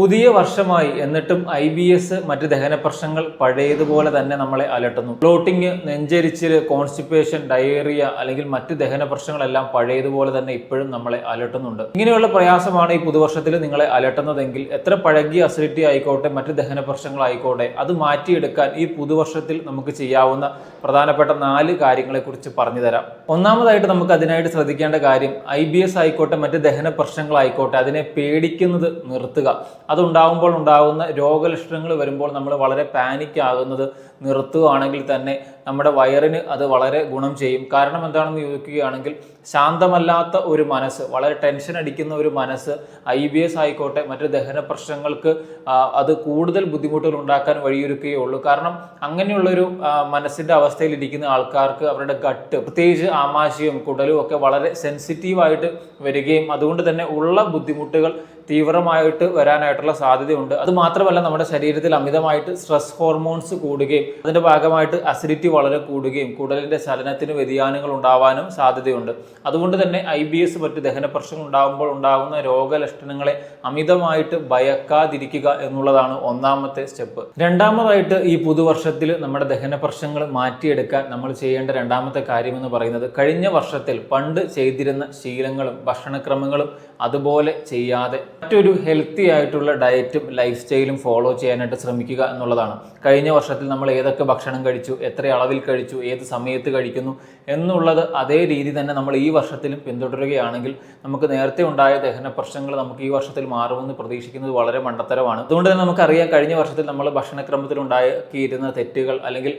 പുതിയ വർഷമായി എന്നിട്ടും ഐ ബി എസ് മറ്റ് ദഹന പ്രശ്നങ്ങൾ പഴയതുപോലെ തന്നെ നമ്മളെ അലട്ടുന്നു. ബ്ലോട്ടിങ് നെഞ്ചരിച്ചിൽ കോൺസ്റ്റിപ്പേഷൻ ഡയേറിയ അല്ലെങ്കിൽ മറ്റ് ദഹന പ്രശ്നങ്ങളെല്ലാം പഴയതുപോലെ തന്നെ ഇപ്പോഴും നമ്മളെ അലട്ടുന്നുണ്ട്. ഇങ്ങനെയുള്ള പ്രയാസമാണ് ഈ പുതുവർഷത്തിൽ നിങ്ങളെ അലട്ടുന്നതെങ്കിൽ എത്ര പഴകിയ അസിഡിറ്റി ആയിക്കോട്ടെ മറ്റ് ദഹന പ്രശ്നങ്ങളായിക്കോട്ടെ അത് മാറ്റിയെടുക്കാൻ ഈ പുതുവർഷത്തിൽ നമുക്ക് ചെയ്യാവുന്ന പ്രധാനപ്പെട്ട നാല് കാര്യങ്ങളെക്കുറിച്ച് പറഞ്ഞു തരാം. ഒന്നാമതായിട്ട് നമുക്ക് അതിനായിട്ട് ശ്രദ്ധിക്കേണ്ട കാര്യം ഐ ബി എസ് ആയിക്കോട്ടെ മറ്റ് ദഹന പ്രശ്നങ്ങളായിക്കോട്ടെ അതിനെ പേടിക്കുന്നത് നിർത്തുക. അതുണ്ടാകുമ്പോൾ ഉണ്ടാകുന്ന രോഗലക്ഷണങ്ങൾ വരുമ്പോൾ നമ്മൾ വളരെ പാനിക് ആകുന്നത് നിർത്തുകയാണെങ്കിൽ തന്നെ നമ്മുടെ വയറിന് അത് വളരെ ഗുണം ചെയ്യും. കാരണം എന്താണെന്ന് ചോദിക്കുകയാണെങ്കിൽ ശാന്തമല്ലാത്ത ഒരു മനസ്സ് വളരെ ടെൻഷൻ അടിക്കുന്ന ഒരു മനസ്സ് ഐ ബി എസ് ആയിക്കോട്ടെ മറ്റ് ദഹന പ്രശ്നങ്ങൾക്ക് അത് കൂടുതൽ ബുദ്ധിമുട്ടുകൾ ഉണ്ടാക്കാൻ വഴിയൊരുക്കുകയുള്ളൂ കാരണം അങ്ങനെയുള്ളൊരു മനസ്സിന്റെ അവസ്ഥയിൽ ഇരിക്കുന്ന ആൾക്കാർക്ക് അവരുടെ ഗട്ട് പ്രത്യേകിച്ച് ആമാശയവും കുടലും ഒക്കെ വളരെ സെൻസിറ്റീവായിട്ട് വരികയും അതുകൊണ്ട് തന്നെ ഉള്ള ബുദ്ധിമുട്ടുകൾ തീവ്രമായിട്ട് വരാനായിട്ടുള്ള സാധ്യതയുണ്ട്. അത് മാത്രമല്ല നമ്മുടെ ശരീരത്തിൽ അമിതമായിട്ട് സ്ട്രെസ് ഹോർമോൺസ് കൂടുകയും അതിന്റെ ഭാഗമായിട്ട് അസിഡിറ്റി വളരെ കൂടുകയും കുടലിന്റെ ചലനത്തിന് വ്യതിയാനങ്ങൾ ഉണ്ടാവാനും സാധ്യതയുണ്ട്. അതുകൊണ്ട് തന്നെ ഐ ബി എസ് മറ്റ് ദഹന പ്രശ്നങ്ങൾ ഉണ്ടാകുമ്പോൾ ഉണ്ടാകുന്ന രോഗലക്ഷണങ്ങളെ അമിതമായിട്ട് ഭയക്കാതിരിക്കുക എന്നുള്ളതാണ് ഒന്നാമത്തെ സ്റ്റെപ്പ് രണ്ടാമതായിട്ട് ഈ പുതുവർഷത്തിൽ നമ്മുടെ ദഹന പ്രശ്നങ്ങൾ മാറ്റിയെടുക്കാൻ നമ്മൾ ചെയ്യേണ്ട രണ്ടാമത്തെ കാര്യം എന്ന് പറയുന്നത് കഴിഞ്ഞ വർഷത്തിൽ പണ്ട് ചെയ്തിരുന്ന ശീലങ്ങളും ഭക്ഷണക്രമങ്ങളും അതുപോലെ ചെയ്യാതെ മറ്റൊരു ഹെൽത്തി ആയിട്ടുള്ള ഡയറ്റും ലൈഫ് സ്റ്റൈലും ഫോളോ ചെയ്യാനായിട്ട് ശ്രമിക്കുക എന്നുള്ളതാണ്. കഴിഞ്ഞ വർഷത്തിൽ നമ്മൾ ഏതൊക്കെ ഭക്ഷണം കഴിച്ചു എത്ര അളവിൽ കഴിച്ചു ഏത് സമയത്ത് കഴിക്കുന്നു എന്നുള്ളത് അതേ രീതി തന്നെ നമ്മൾ ഈ വർഷത്തിലും പിന്തുടരുകയാണെങ്കിൽ നമുക്ക് നേരത്തെ ഉണ്ടായ ദഹന പ്രശ്നങ്ങൾ നമുക്ക് ഈ വർഷത്തിൽ മാറുമെന്ന് പ്രതീക്ഷിക്കുന്നത് വളരെ മണ്ടത്തരമാണ്. അതുകൊണ്ട് തന്നെ നമുക്കറിയാം കഴിഞ്ഞ വർഷത്തിൽ നമ്മൾ ഭക്ഷണക്രമത്തിൽ ഉണ്ടാക്കിയിരുന്ന തെറ്റുകൾ അല്ലെങ്കിൽ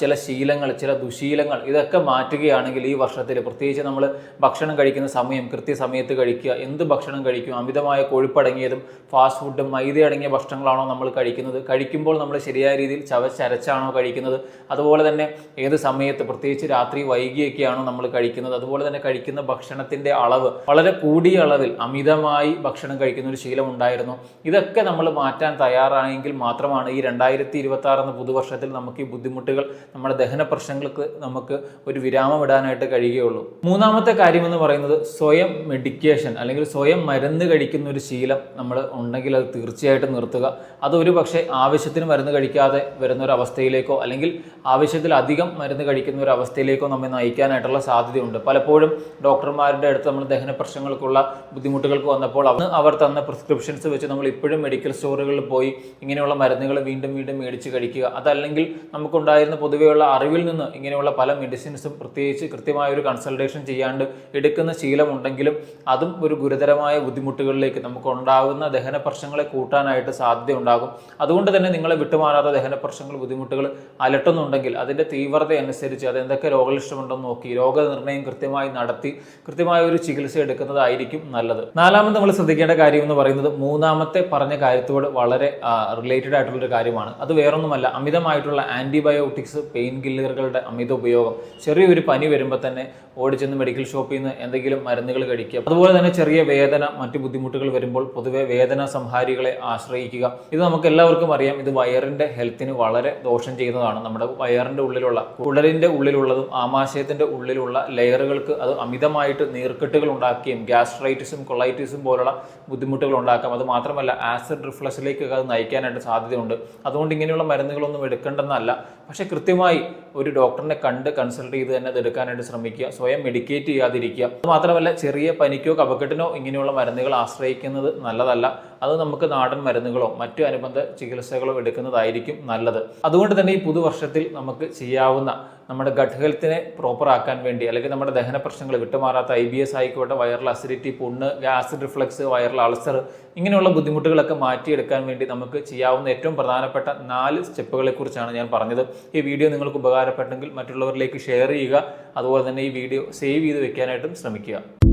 ചില ശീലങ്ങൾ ചില ദുശീലങ്ങൾ ഇതൊക്കെ മാറ്റുകയാണെങ്കിൽ ഈ വർഷത്തിൽ പ്രത്യേകിച്ച് നമ്മൾ ഭക്ഷണം കഴിക്കുന്ന സമയം കൃത്യസമയത്ത് കഴിക്കുക എന്ത് ഭക്ഷണം കഴിക്കും അമിതമായ കൊഴുപ്പടങ്ങിയതും ഫാസ്റ്റ് ഫുഡും മൈദ അടങ്ങിയ ഭക്ഷണങ്ങളാണോ നമ്മൾ കഴിക്കുന്നത്? കഴിക്കുമ്പോൾ നമ്മൾ ശരിയായ രീതിയിൽ ചവച്ചരച്ചാണോ കഴിക്കുന്നത്? അതുപോലെ തന്നെ ഏത് സമയത്ത് പ്രത്യേകിച്ച് രാത്രി വൈകിയൊക്കെയാണോ നമ്മൾ കഴിക്കുന്നത്? അതുപോലെ തന്നെ കഴിക്കുന്ന ഭക്ഷണത്തിന്റെ അളവ്. വളരെ കൂടിയ അളവിൽ അമിതമായി ഭക്ഷണം കഴിക്കുന്ന ഒരു ശീലം ഉണ്ടായിരുന്നു. ഇതൊക്കെ നമ്മൾ മാറ്റാൻ തയ്യാറായെങ്കിൽ മാത്രമാണ് ഈ രണ്ടായിരത്തി ഇരുപത്തി ആറ് എന്ന പുതുവർഷത്തിൽ നമുക്ക് ഈ ബുദ്ധിമുട്ടുകൾ നമ്മുടെ ദഹന പ്രശ്നങ്ങൾക്ക് നമുക്ക് ഒരു വിരാമം ഇടാനായിട്ട് കഴിയുകയുള്ളൂ. മൂന്നാമത്തെ കാര്യം എന്ന് പറയുന്നത് സ്വയം മെഡിക്കേഷൻ അല്ലെങ്കിൽ സ്വയം മരുന്ന് കഴിക്കുന്ന ഒരു ശീലം നമ്മൾ ഉണ്ടെങ്കിൽ അത് തീർച്ചയായിട്ടും നിർത്തുക. അത് ഒരു പക്ഷേ ആവശ്യത്തിന് മരുന്ന് കഴിക്കാതെ വരുന്ന ഒരു അവസ്ഥയിലേക്കോ അല്ലെങ്കിൽ ആവശ്യത്തിലധികം മരുന്ന് കഴിക്കുന്ന ഒരു അവസ്ഥയിലേക്കോ നമ്മെ നയിക്കാനായിട്ടുള്ള സാധ്യതയുണ്ട്. പലപ്പോഴും ഡോക്ടർമാരുടെ അടുത്ത് നമ്മൾ ദഹന പ്രശ്നങ്ങൾക്കുള്ള ബുദ്ധിമുട്ടുകൾക്ക് വന്നപ്പോൾ അന്ന് അവർ തന്ന പ്രിസ്ക്രിപ്ഷൻസ് വെച്ച് നമ്മൾ ഇപ്പോഴും മെഡിക്കൽ സ്റ്റോറുകളിൽ പോയി ഇങ്ങനെയുള്ള മരുന്നുകൾ വീണ്ടും വീണ്ടും മേടിച്ച് കഴിക്കുക. അതല്ലെങ്കിൽ നമുക്കുണ്ടായിരുന്ന പൊതുവെയുള്ള അറിവിൽ നിന്ന് ഇങ്ങനെയുള്ള പല മെഡിസിൻസും പ്രത്യേകിച്ച് കൃത്യമായ ഒരു കൺസൾട്ടേഷൻ ചെയ്യാണ്ട് എടുക്കുന്ന ശീലമുണ്ടെങ്കിലും അതും ഒരു ഗുരുതരമായ ബുദ്ധിമുട്ടുകളിലേക്ക് നമുക്ക് ഉണ്ടാകുന്ന ദഹന പ്രശ്നങ്ങളെ കൂട്ടാനായിട്ട് സാധ്യത ഉണ്ടാകും അതുകൊണ്ട് തന്നെ നിങ്ങളെ വിട്ടുമാറാത്ത ദഹന പ്രശ്നങ്ങൾ ബുദ്ധിമുട്ടുകൾ അലട്ടുന്നുണ്ടെങ്കിൽ അതിന്റെ തീവ്രത അനുസരിച്ച് അത് എന്തൊക്കെ രോഗലക്ഷണമുണ്ടെന്ന് നോക്കി രോഗനിർണയം കൃത്യമായി നടത്തി കൃത്യമായ ഒരു ചികിത്സ എടുക്കുന്നതായിരിക്കും നല്ലത്. നാലാമത് നമ്മൾ ശ്രദ്ധിക്കേണ്ട കാര്യം എന്ന് പറയുന്നത് മൂന്നാമത്തെ പറഞ്ഞ കാര്യത്തോട് വളരെ റിലേറ്റഡ് ആയിട്ടുള്ള ഒരു കാര്യമാണ്. അത് വേറൊന്നുമല്ല അമിതമായിട്ടുള്ള ആന്റിബയോട്ടിക്സ് പെയിൻ കില്ലറുകളുടെ അമിത ഉപയോഗം. ചെറിയൊരു പനി വരുമ്പോൾ തന്നെ ഓടിച്ചെന്ന് മെഡിക്കൽ ഷോപ്പിൽ നിന്ന് എന്തെങ്കിലും മരുന്നുകൾ കഴിക്കുക. അതുപോലെ തന്നെ ചെറിയ വേദന മറ്റു ബുദ്ധിമുട്ടുകൾ പൊതുവെ വേദന സംഹാരികളെ ആശ്രയിക്കുക. ഇത് നമുക്ക് എല്ലാവർക്കും അറിയാം. ഇത് വയറിന്റെ ഹെൽത്തിന് വളരെ ദോഷം ചെയ്യുന്നതാണ്. നമ്മുടെ വയറിന്റെ ഉള്ളിലുള്ള കുടലിന്റെ ഉള്ളിലുള്ളതും ആമാശയത്തിന്റെ ഉള്ളിലുള്ള ലെയറുകൾക്ക് അത് അമിതമായിട്ട് നീർക്കെട്ടുകൾ ഉണ്ടാക്കുകയും ഗ്യാസ്ട്രൈറ്റിസും കൊളൈറ്റിസും പോലുള്ള ബുദ്ധിമുട്ടുകൾ ഉണ്ടാക്കാം. അത് മാത്രമല്ല ആസിഡ് റിഫ്ലക്സിലേക്കൊക്കെ അത് നയിക്കാനായിട്ട് സാധ്യതയുണ്ട്. അതുകൊണ്ട് ഇങ്ങനെയുള്ള മരുന്നുകളൊന്നും എടുക്കേണ്ടെന്നല്ല. പക്ഷേ കൃത്യമായി ഒരു ഡോക്ടറിനെ കണ്ട് കൺസൾട്ട് ചെയ്ത് തന്നെ അത് എടുക്കാനായിട്ട് ശ്രമിക്കുക. സ്വയം മെഡിക്കേറ്റ് ചെയ്യാതിരിക്കുക. അത് മാത്രമല്ല ചെറിയ പനിക്കോ കഫക്കെട്ടിനോ ഇങ്ങനെയുള്ള മരുന്നുകൾ ആശ്രയിക്കുന്നത് നല്ലതല്ല. അത് നമുക്ക് നാടൻ മരുന്നുകളോ മറ്റു അനുബന്ധ ചികിത്സകളോ എടുക്കുന്നതായിരിക്കും നല്ലത്. അതുകൊണ്ട് തന്നെ ഈ പുതുവർഷത്തിൽ നമുക്ക് ചെയ്യാവുന്ന നമ്മുടെ ഗട്ട് ഹെൽത്തിനെ പ്രോപ്പർ ആക്കാൻ വേണ്ടി അല്ലെങ്കിൽ നമ്മുടെ ദഹന പ്രശ്നങ്ങൾ വിട്ടുമാറാത്ത ഐ ബി എസ് ആയിക്കോട്ടെ വൈറൽ അസിഡിറ്റി പുണ്ണ് ആസിഡ് റിഫ്ലക്സ് വൈറൽ അൾസർ ഇങ്ങനെയുള്ള ബുദ്ധിമുട്ടുകളൊക്കെ മാറ്റിയെടുക്കാൻ വേണ്ടി നമുക്ക് ചെയ്യാവുന്ന ഏറ്റവും പ്രധാനപ്പെട്ട നാല് സ്റ്റെപ്പുകളെ കുറിച്ചാണ് ഞാൻ പറഞ്ഞത്. ഈ വീഡിയോ നിങ്ങൾക്ക് ഉപകാരപ്പെട്ടെങ്കിൽ മറ്റുള്ളവരിലേക്ക് ഷെയർ ചെയ്യുക. അതുപോലെ തന്നെ ഈ വീഡിയോ സേവ് ചെയ്ത് വെക്കാനായിട്ടും ശ്രമിക്കുക.